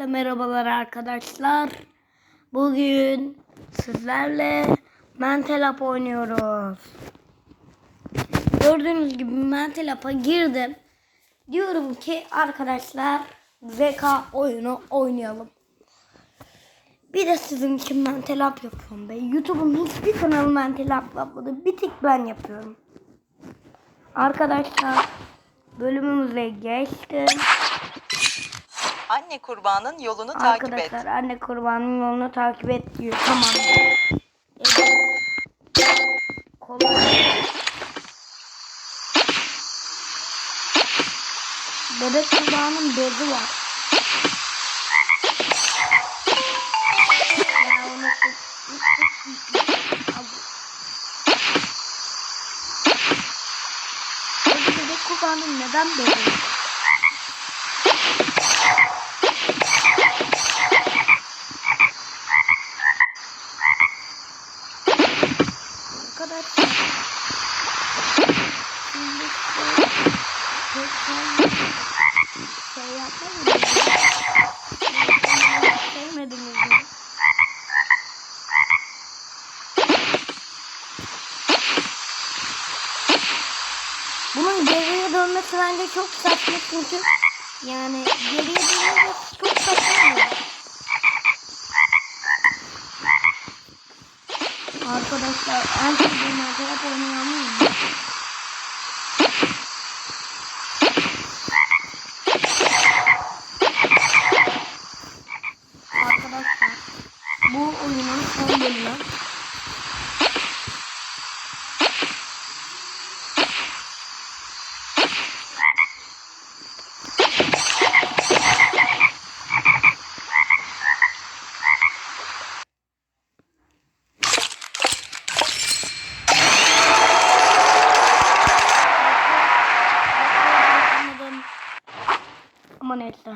Herkese merhabalar arkadaşlar. Bugün sizlerle Mentelap oynuyoruz. Gördüğünüz gibi Mentelap'a girdim. Diyorum ki arkadaşlar ZK oyunu oynayalım. Bir de sizin için Mentelap yapıyorum be. YouTube'un hiçbir kanalı Mentelap yapmadı. Bir tek ben yapıyorum. Arkadaşlar bölümümüze geçtim. Anne kurbanın yolunu takip et. Arkadaşlar anne kurbanın yolunu takip et diyor. Tamam. Evet. Bebek kurbanın bezi var. Bebek kurbanın neden bezi? Bence çok saçma çünkü yani geriye dönmesi çok saçma. Arkadaşlar en acayip oynayalım mı? Arkadaşlar bu oyunun son bölümü. Anladım. Ama neyse.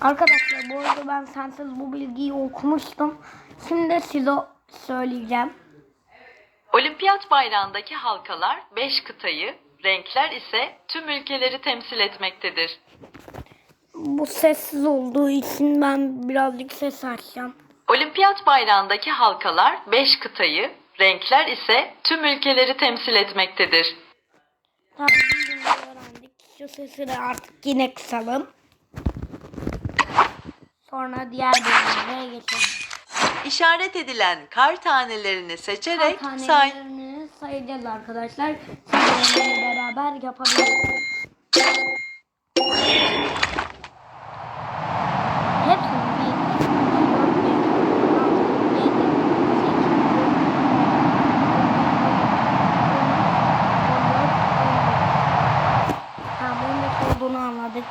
Arkadaşlar bu arada ben sensiz bu bilgiyi okumuştum. Şimdi size söyleyeceğim. Olimpiyat bayrağındaki halkalar 5 kıtayı, renkler ise tüm ülkeleri temsil etmektedir. Bu sessiz olduğu için ben birazcık ses açacağım. Olimpiyat bayrağındaki halkalar 5 kıtayı, renkler ise tüm ülkeleri temsil etmektedir. Tamam. Şu sesi de artık yine kısalım. Sonra diğer bölümlere geçelim. İşaret edilen kar tanelerini seçerek say. Tanelerini sayacağız arkadaşlar. Sizlerle beraber yapabiliriz. Hepsini bir, iki, üç, dört, beş, altı, yedi, sekiz, Tamam, 15 olduğunu anladık.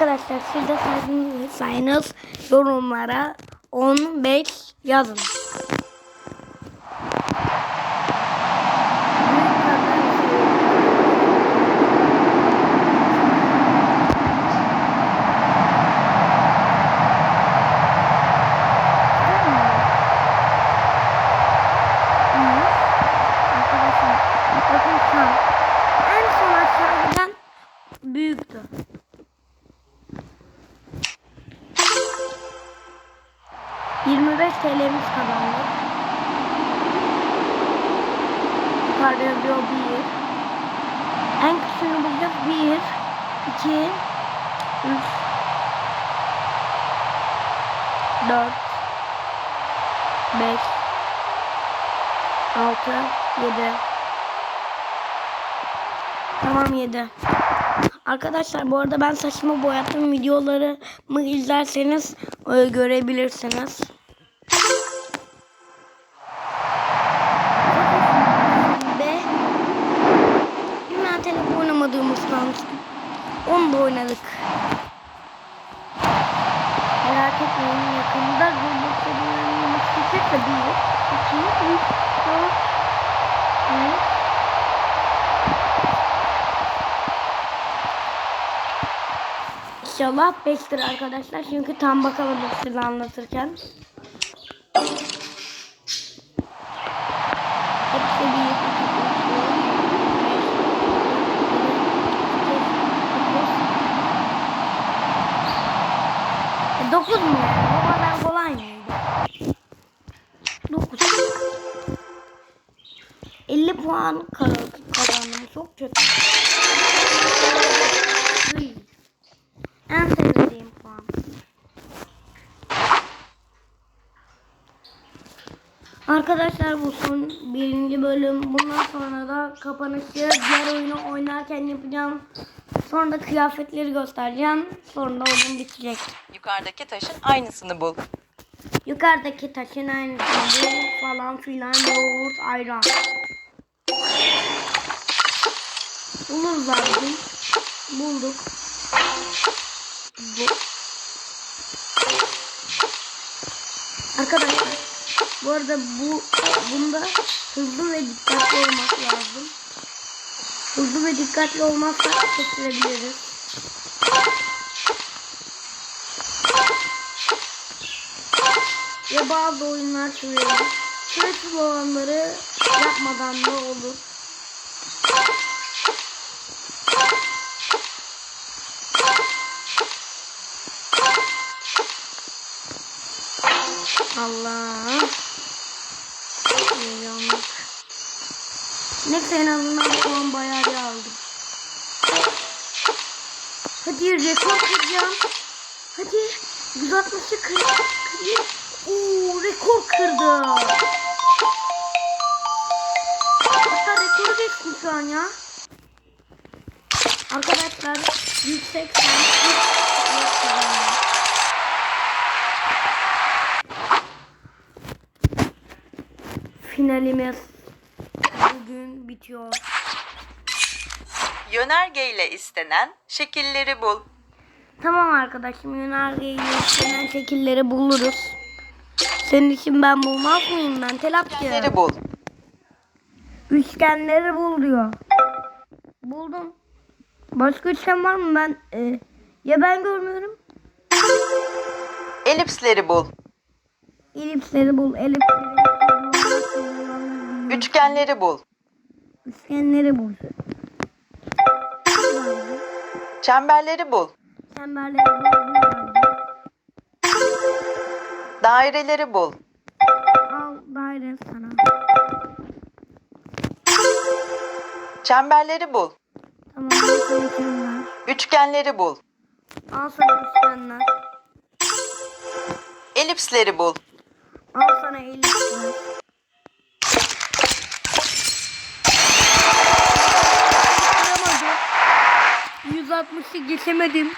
Arkadaşlar siz de sayınız, sayınız yorumlara 15 yazın. 25 TL'miz kazandık. Yukarıda yazıyor 1. En küçüğünü bulacağız 1, 2, 3, 4, 5, 6, 7. Tamam 7. Arkadaşlar bu arada ben saçımı boyattım. Videolarımı izlerseniz e, görebilirsiniz. Ve bir telefon oynamadığımız kalmıştı. Onu da oynadık. Merak etmeyin yakında Roblox oynamak çıkacak da bir, iki, üç, dört, beş, İnşallah 5'tir arkadaşlar. Çünkü tam bakamadım size anlatırken. Dokuz, 9 mu? O kadar kolay mıydı? 9. 50 puan kazandım. Çok kötü. Uy. En sevdiğim puan. Arkadaşlar bu son birinci bölüm. Bundan sonra da kapanışı diğer oyunu oynarken yapacağım. Sonra da kıyafetleri göstereceğim. Sonra da oyun bitecek. Yukarıdaki taşın aynısını bul. Yukarıdaki taşın aynısı bu falan filan yoğurt ayran. Buluruz abi. Bulduk. Bu. Arkadaşlar bu arada bu bunda hızlı ve dikkatli olmak lazım. Hızlı ve dikkatli olmazsak seçilebiliriz. Ve bazı oyunlar sürüyor. Süresiz olanları yapmadan da olur. Allah. Heyecanlık. Neyse en azından puan bayağı bir aldım. Hadi rekor kıracağım. Hadi 160'ı kır. Kırayım. Oo, rekor kırdım. Hatta rekoru geçtim şu an ya. Arkadaşlar yüksek Finalimiz bugün bitiyor. Yönergeyle istenen şekilleri bul. Tamam arkadaşım yönergeyi istenen şekilleri buluruz. Senin için ben bulmaz mıyım ben telapçı? Şekilleri bul. Üçgenleri bul diyor. Buldum. Başka üçgen var mı ben? e, ya ben görmüyorum. Elipsleri bul. Elipsleri bul. Elipsleri. Üçgenleri bul. Üçgenleri bul. Çemberleri bul. Çemberleri bul. Daireleri bul. Al daire sana. Çemberleri bul. Tamam çember. Üçgenleri bul. Al sana üçgenler. Elipsleri bul. Al sana elipsler. Yapamadım. 160'ı geçemedim.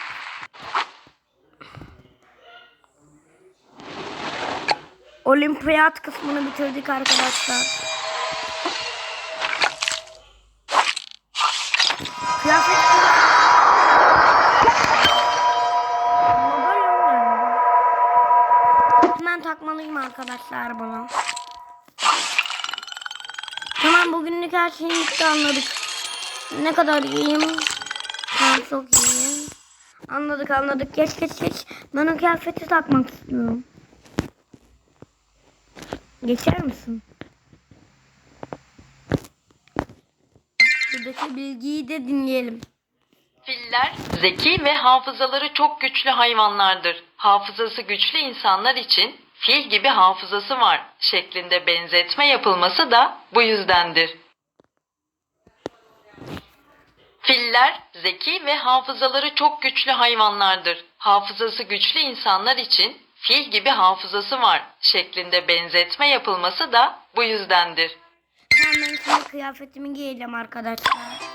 Olimpiyat kısmını bitirdik arkadaşlar. Kıyafet Hemen takmalıyım arkadaşlar bunu. Tamam bugünlük her şeyi anladık. Ne kadar iyiyim? Ben çok iyiyim. Anladık anladık. Geç geç geç. Ben o kıyafeti takmak istiyorum. Geçer misin? Buradaki bilgiyi de dinleyelim. Filler zeki ve hafızaları çok güçlü hayvanlardır. Hafızası güçlü insanlar için fil gibi hafızası var şeklinde benzetme yapılması da bu yüzdendir. Filler zeki ve hafızaları çok güçlü hayvanlardır. Hafızası güçlü insanlar için fil gibi hafızası var şeklinde benzetme yapılması da bu yüzdendir. Hemen şimdi kıyafetimi giyeceğim arkadaşlar.